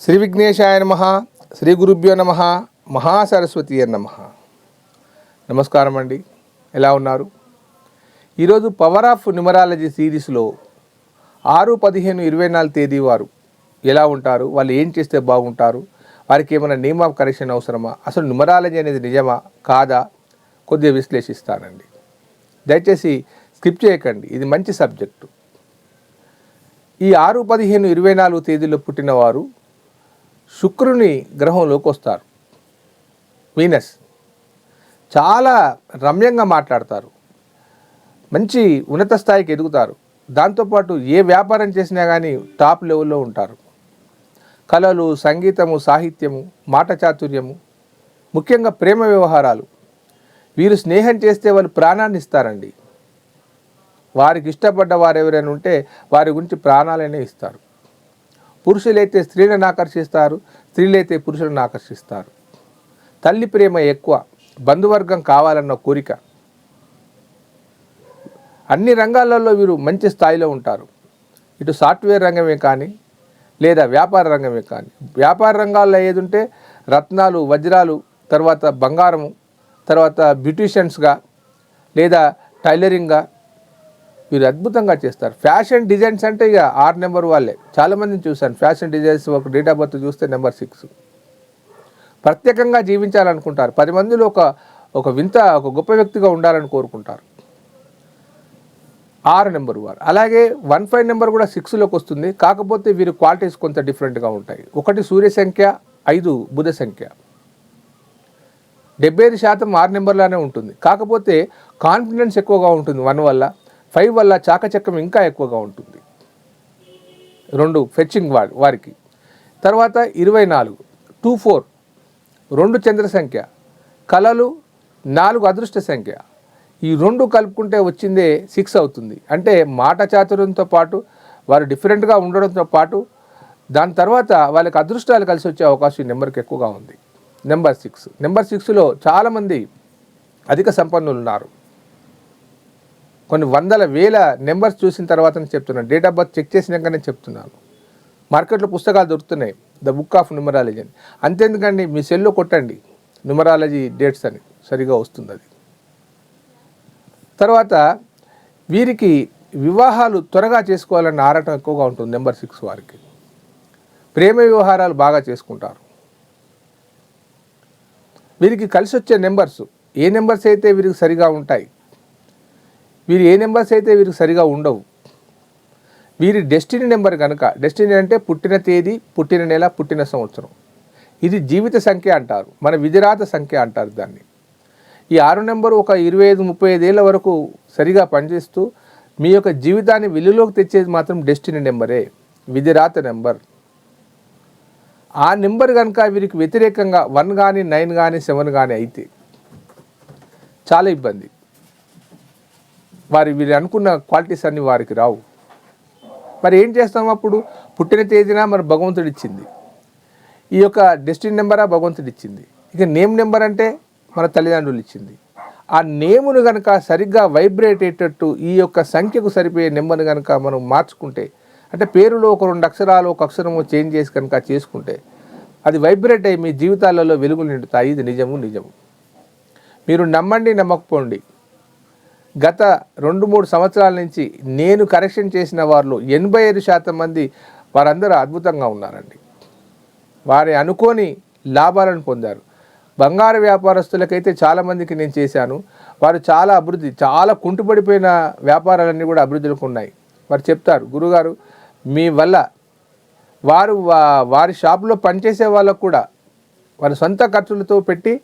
శ్రీ విఘ్నేశాయ నమ శ్రీ గురుభ్యో నమ మహాసరస్వతి నమ. నమస్కారం అండి. ఎలా ఉన్నారు? ఈరోజు పవర్ ఆఫ్ న్యూమరాలజీ సిరీస్లో ఆరు పదిహేను ఇరవై నాలుగు తేదీ వారు ఎలా ఉంటారు? వాళ్ళు ఏం చేస్తే బాగుంటారు? వారికి ఏమైనా నేమ్ ఆఫ్ కరెక్షన్ అవసరమా? అసలు న్యూమరాలజీ అనేది నిజమా? కాదా? కొద్దిగా విశ్లేషిస్తానండి. దయచేసి స్కిప్ చేయకండి. ఇది మంచి సబ్జెక్టు. ఈ ఆరు పదిహేను ఇరవై నాలుగు తేదీలో పుట్టినవారు శుక్రుని గ్రహంలోకి వస్తారు. వీనస్. చాలా రమ్యంగా మాట్లాడతారు. మంచి ఉన్నత స్థాయికి ఎదుగుతారు. దాంతోపాటు ఏ వ్యాపారం చేసినా కానీ టాప్ లెవెల్లో ఉంటారు. కళలు సంగీతము సాహిత్యము మాట చాతుర్యము ముఖ్యంగా ప్రేమ వ్యవహారాలు. వీరు స్నేహం చేస్తే వాళ్ళు ప్రాణాన్ని ఇస్తారండి. వారికి ఇష్టపడ్డ వారు ఎవరైనా ఉంటే వారి గురించి ప్రాణాలనే ఇస్తారు. పురుషులైతే స్త్రీలను ఆకర్షిస్తారు స్త్రీలైతే పురుషులను ఆకర్షిస్తారు. తల్లి ప్రేమ ఎక్కువ బంధువర్గం కావాలన్న కోరిక. అన్ని రంగాలలో వీరు మంచి స్థాయిలో ఉంటారు. ఇటు సాఫ్ట్వేర్ రంగమే కానీ లేదా వ్యాపార రంగమే కానీ. వ్యాపార రంగాల్లో ఏది ఉంటే రత్నాలు వజ్రాలు తర్వాత బంగారము తర్వాత బ్యూటీషియన్స్గా లేదా టైలరింగ్గా వీరు అద్భుతంగా చేస్తారు. ఫ్యాషన్ డిజైన్స్ అంటే ఇక ఆరు నెంబర్ వాళ్ళే. చాలామందిని చూశాను. ఫ్యాషన్ డిజైన్స్ ఒక డేట్ ఆఫ్ బర్త్ చూస్తే నెంబర్ సిక్స్ ప్రత్యేకంగా జీవించాలనుకుంటారు. పది మందిలో ఒక ఒక వింత ఒక గొప్ప వ్యక్తిగా ఉండాలని కోరుకుంటారు. ఆరు నెంబర్ వారు. అలాగే వన్ ఫైవ్ నెంబర్ కూడా సిక్స్లోకి వస్తుంది. కాకపోతే వీరి క్వాలిటీస్ కొంత డిఫరెంట్గా ఉంటాయి. ఒకటి సూర్య సంఖ్య ఐదు బుధ సంఖ్య. డెబ్బై ఐదు శాతం ఆరు నెంబర్లోనే ఉంటుంది. కాకపోతే కాన్ఫిడెన్స్ ఎక్కువగా ఉంటుంది వన్ వల్ల. ఫైవ్ వల్ల చాకచక్యం ఇంకా ఎక్కువగా ఉంటుంది. రెండు ఫెచ్చింగ్ వాడి వారికి. తర్వాత ఇరవై నాలుగు టూ ఫోర్ రెండు చంద్ర సంఖ్య కళలు నాలుగు అదృష్ట సంఖ్య. ఈ రెండు కలుపుకుంటే వచ్చిందే సిక్స్ అవుతుంది. అంటే మాట చాతుర్యంతో పాటు వారు డిఫరెంట్గా ఉండడంతో పాటు దాని తర్వాత వాళ్ళకి అదృష్టాలు కలిసి వచ్చే అవకాశం ఈ నెంబర్కి ఎక్కువగా ఉంది. నెంబర్ సిక్స్ నెంబర్ సిక్స్లో చాలామంది అధిక సంపన్నులు ఉన్నారు కొన్ని వందల వేల నెంబర్స్ చూసిన తర్వాత చెప్తున్నాను డేట్ ఆఫ్ బర్త్ చెక్ చేసినాకనే చెప్తున్నాను మార్కెట్లో పుస్తకాలు దొరుకుతున్నాయి. ద బుక్ ఆఫ్ న్యూమరాలజీ అని. అంతేందుకండి మీ సెల్లో కొట్టండి న్యూమరాలజీ డేట్స్ అని. సరిగా వస్తుంది అది తర్వాత వీరికి వివాహాలు త్వరగా చేసుకోవాలన్న ఆరాటం ఎక్కువగా ఉంటుంది నెంబర్ సిక్స్ వారికి. ప్రేమ వ్యవహారాలు బాగా చేసుకుంటారు. వీరికి కలిసి వచ్చే నెంబర్స్. ఏ నెంబర్స్ అయితే వీరికి సరిగా ఉంటాయి? వీరు ఏ నెంబర్స్ అయితే వీరికి సరిగా ఉండవు. వీరి డెస్టినీ నెంబర్ కనుక డెస్టినీ అంటే పుట్టిన తేదీ పుట్టిన నెల పుట్టిన సంవత్సరం. ఇది జీవిత సంఖ్య అంటారు మన విధిరాత సంఖ్య అంటారు దాన్ని. ఈ ఆరు నెంబరు ఒక ఇరవై ఐదు ముప్పై ఐదేళ్ళ వరకు సరిగా పనిచేస్తూ మీ యొక్క జీవితాన్ని వెలుగులోకి తెచ్చేది మాత్రం డెస్టినీ నెంబరే విధిరాత నెంబర్. ఆ నెంబర్ కనుక వీరికి వ్యతిరేకంగా వన్ కానీ నైన్ కానీ సెవెన్ కానీ అయితే చాలా ఇబ్బంది. వారి వీరు అనుకున్న క్వాలిటీస్ అన్నీ వారికి రావు. మరి ఏం చేస్తాం అప్పుడు? పుట్టిన తేదీన మరి భగవంతుడు ఇచ్చింది. ఈ యొక్క డెస్టిన్ నెంబరా భగవంతుడు ఇచ్చింది. ఇక నేమ్ నెంబర్ అంటే మన తల్లిదండ్రులు ఇచ్చింది. ఆ నేమును కనుక సరిగ్గా వైబ్రేట్ అయ్యేటట్టు ఈ యొక్క సంఖ్యకు సరిపోయే నెంబర్ని కనుక మనం మార్చుకుంటే అంటే పేరులో ఒక రెండు అక్షరాలు ఒక అక్షరము చేంజ్ చేసి కనుక చేసుకుంటే అది వైబ్రేట్ అయ్యి మీ జీవితాలలో వెలుగులు నిండుతాయి. ఇది నిజము నిజము. మీరు నమ్మండి నమ్మకపోండి. గత రెండు మూడు సంవత్సరాల నుంచి నేను కరెక్షన్ చేసిన వారిలో ఎనభై ఐదు శాతం మంది వారందరూ అద్భుతంగా ఉన్నారండి. వారి అనుకోని లాభాలను పొందారు. బంగారు వ్యాపారస్తులకైతే చాలామందికి నేను చేశాను. వారు చాలా అభివృద్ధి చాలా కుంటుపడిపోయిన వ్యాపారాలన్నీ కూడా అభివృద్ధిలోకి ఉన్నాయి. వారు చెప్తారు గురుగారు మీ వల్ల వారు వారి షాపులో పనిచేసే వాళ్ళకు కూడా వారి సొంత ఖర్చులతో పెట్టి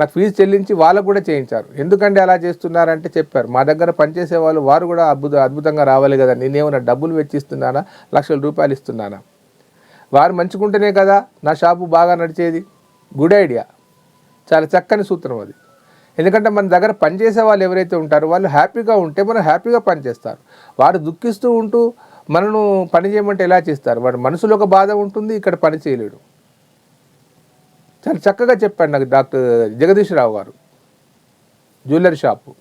నాకు ఫీజు చెల్లించి వాళ్ళకు కూడా చేయించారు. ఎందుకంటే అలా చేస్తున్నారంటే చెప్పారు. మా దగ్గర పనిచేసే వాళ్ళు వారు కూడా అద్భుత అద్భుతంగా రావాలి కదా నేనేమైనా డబ్బులు వెచ్చిస్తున్నానా? లక్షల రూపాయలు ఇస్తున్నానా? వారు మంచుకుంటేనే కదా నా షాపు బాగా నడిచేది. Good idea. చాలా చక్కని సూత్రం అది. ఎందుకంటే మన దగ్గర పనిచేసే వాళ్ళు ఎవరైతే ఉంటారో వాళ్ళు హ్యాపీగా ఉంటే మనం హ్యాపీగా పనిచేస్తారు. వారు దుఃఖిస్తూ ఉంటూ మనను పని చేయమంటే ఎలా చేస్తారు? వాడు మనసులో ఒక బాధ ఉంటుంది ఇక్కడ పని చేయలేడు. చాలా చక్కగా చెప్పాడు నాకు doctor Jagadishwararao Rao garu. Jewellery shop.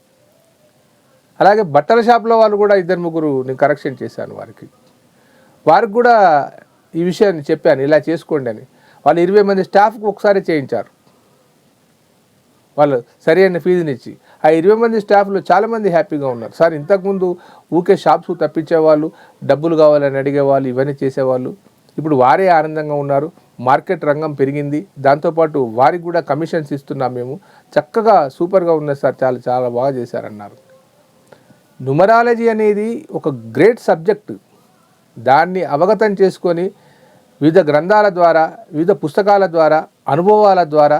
అలాగే బట్టల షాప్లో వాళ్ళు కూడా ఇద్దరు ముగ్గురు నేను కరెక్షన్ చేశాను వారికి. వారికి కూడా ఈ విషయాన్ని చెప్పాను ఇలా చేసుకోండి అని. వాళ్ళు ఇరవై మంది స్టాఫ్కి ఒకసారి చేయించారు. వాళ్ళు సరి అయిన ఫీజుని ఇచ్చి. ఆ ఇరవై మంది స్టాఫ్లో చాలామంది హ్యాపీగా ఉన్నారు. సార్ ఇంతకుముందు ఊకే షాప్స్ తప్పించేవాళ్ళు డబ్బులు కావాలని అడిగేవాళ్ళు ఇవన్నీ చేసేవాళ్ళు. ఇప్పుడు వారే ఆనందంగా ఉన్నారు. మార్కెట్ రంగం పెరిగింది. దాంతోపాటు వారికి కూడా కమిషన్స్ ఇస్తున్నాం మేము. చక్కగా సూపర్గా ఉన్నది సార్. చాలా చాలా బాగా చేశారన్నారు. న్యూమరాలజీ అనేది ఒక గ్రేట్ సబ్జెక్ట్. దాన్ని అవగతం చేసుకొని వివిధ గ్రంథాల ద్వారా వివిధ పుస్తకాల ద్వారా అనుభవాల ద్వారా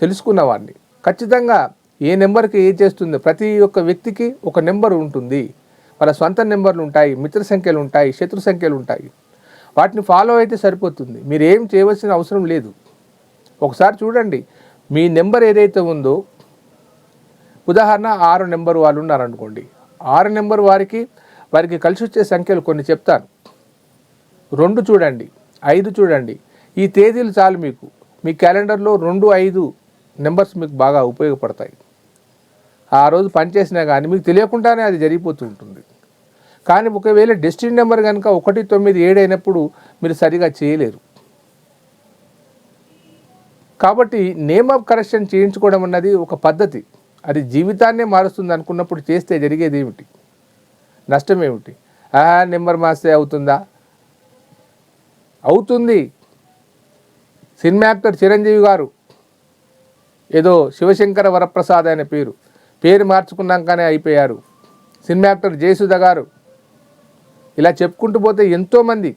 తెలుసుకున్నవాడిని ఖచ్చితంగా ఏ నెంబర్కి ఏ చేస్తుంది? ప్రతి ఒక్క వ్యక్తికి ఒక నెంబర్ ఉంటుంది. వాళ్ళ సొంత నెంబర్లు ఉంటాయి మిత్ర సంఖ్యలు ఉంటాయి శత్రు సంఖ్యలు ఉంటాయి. వాటిని ఫాలో అయితే సరిపోతుంది. మీరు ఏం చేయవలసిన అవసరం లేదు. ఒకసారి చూడండి. మీ నెంబర్ ఏదైతే ఉందో ఉదాహరణ ఆరు నెంబర్ వాళ్ళు ఉన్నారనుకోండి. ఆరు నెంబర్ వారికి వారికి కలిసి వచ్చే సంఖ్యలు కొన్ని చెప్తాను. రెండు చూడండి. ఐదు చూడండి. ఈ తేదీలు చాలు మీకు. మీ క్యాలెండర్లో రెండు ఐదు నెంబర్స్ మీకు బాగా ఉపయోగపడతాయి. ఆ రోజు పనిచేసినా కానీ మీకు తెలియకుండానే అది జరిగిపోతూ ఉంటుంది. కానీ ఒకవేళ డెస్టినీ నెంబర్ కనుక ఒకటి తొమ్మిది ఏడు అయినప్పుడు మీరు సరిగా చేయలేరు. కాబట్టి నేమ్ ఆఫ్ కరెక్షన్ చేయించుకోవడం అన్నది ఒక పద్ధతి. అది జీవితాన్నే మారుస్తుంది అనుకున్నప్పుడు చేస్తే జరిగేది ఏమిటి? నష్టం ఏమిటి? ఆ నెంబర్ మాస్తే అవుతుందా? అవుతుంది. సినిమా యాక్టర్ చిరంజీవి గారు ఏదో శివశంకర వరప్రసాద్ అనే పేరు. పేరు మార్చుకున్నాకనే అయిపోయారు. సినిమా యాక్టర్ జయసుధ గారు ఇలా చెప్పుకుంటూ పోతే ఎంతోమంది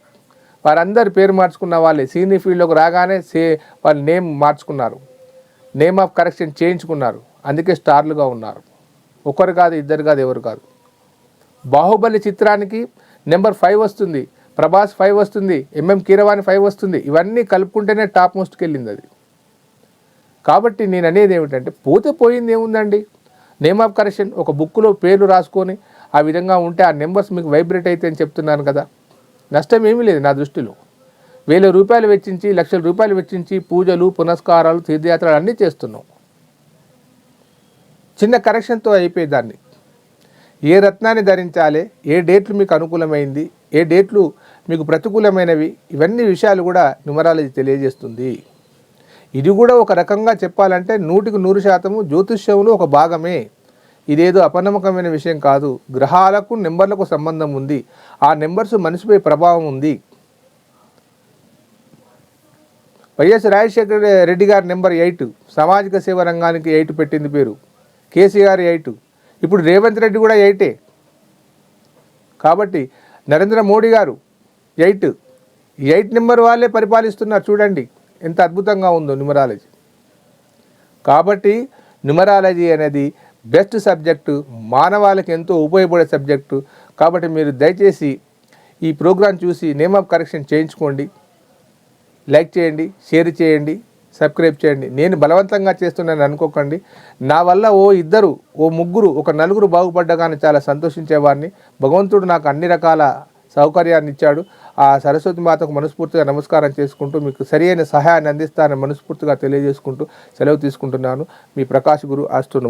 వారందరి పేరు మార్చుకున్న వాళ్ళే. సీనియర్ ఫీల్డ్లోకి రాగానే సే వాళ్ళ నేమ్ మార్చుకున్నారు. నేమ్ ఆఫ్ కరెక్షన్ చేయించుకున్నారు. అందుకే స్టార్లుగా ఉన్నారు. ఒకరు కాదు ఇద్దరు కాదు ఎవరు కాదు. బాహుబలి చిత్రానికి నెంబర్ ఫైవ్ వస్తుంది. ప్రభాస్ ఫైవ్ వస్తుంది. ఎంఎం కీరవాణి ఫైవ్ వస్తుంది. ఇవన్నీ కలుపుకుంటేనే టాప్ మోస్ట్కి వెళ్ళింది అది. కాబట్టి నేను అనేది ఏమిటంటే పోతే పోయింది ఏముందండి? నేమ్ ఆఫ్ కరెక్షన్ ఒక బుక్లో పేర్లు రాసుకొని ఆ విధంగా ఉంటే ఆ నెంబర్స్ మీకు వైబ్రేట్ అయితే అని చెప్తున్నాను కదా. నష్టం ఏమీ లేదు నా దృష్టిలో. వేల రూపాయలు వెచ్చించి లక్షల రూపాయలు వెచ్చించి పూజలు పునస్కారాలు తీర్థయాత్రలు అన్నీ చేస్తున్నాం. చిన్న కరెక్షన్తో అయిపోయేదాన్ని. ఏ రత్నాన్ని ధరించాలి ఏ డేట్లు మీకు అనుకూలమైంది ఏ డేట్లు మీకు ప్రతికూలమైనవి ఇవన్నీ విషయాలు కూడా న్యూమరాలజీ తెలియజేస్తుంది. ఇది కూడా ఒక రకంగా చెప్పాలంటే నూటికి నూరు శాతము జ్యోతిష్యంలో ఒక భాగమే. ఇదేదో అపనమ్మకమైన విషయం కాదు. గ్రహాలకు నెంబర్లకు సంబంధం ఉంది. ఆ నెంబర్స్ మనిషిపై ప్రభావం ఉంది. వైఎస్ రాజశేఖర రెడ్డి గారి నెంబర్ ఎయిట్. సామాజిక సేవ రంగానికి ఎయిట్ పెట్టింది పేరు. KCR eight. ఇప్పుడు రేవంత్ రెడ్డి కూడా ఎయిటే. కాబట్టి నరేంద్ర మోడీ గారు ఎయిట్. ఎయిట్ నెంబర్ వాళ్ళే పరిపాలిస్తున్నారు. చూడండి. ఎంత అద్భుతంగా ఉందో న్యూమరాలజీ. కాబట్టి న్యూమరాలజీ అనేది బెస్ట్ సబ్జెక్టు మానవాళికి ఎంతో ఉపయోగపడే సబ్జెక్టు. కాబట్టి మీరు దయచేసి ఈ ప్రోగ్రాం చూసి నేమ్ ఆఫ్ కరెక్షన్ చేయించుకోండి. లైక్ చేయండి షేర్ చేయండి సబ్స్క్రైబ్ చేయండి. నేను బలవంతంగా చేస్తున్నాను అనుకోకండి. నా వల్ల ఓ ఇద్దరు ఓ ముగ్గురు ఒక నలుగురు బాగుపడ్డగానే చాలా సంతోషించేవాడిని. భగవంతుడు నాకు అన్ని రకాల సౌకర్యాన్ని ఇచ్చాడు. ఆ సరస్వతి మాతకు మనస్ఫూర్తిగా నమస్కారం చేసుకుంటూ మీకు సరి అయిన సహాయాన్ని అందిస్తానని మనస్ఫూర్తిగా తెలియజేసుకుంటూ సెలవు తీసుకుంటున్నాను. మీ ప్రకాష్ గురు ఆస్ట్రో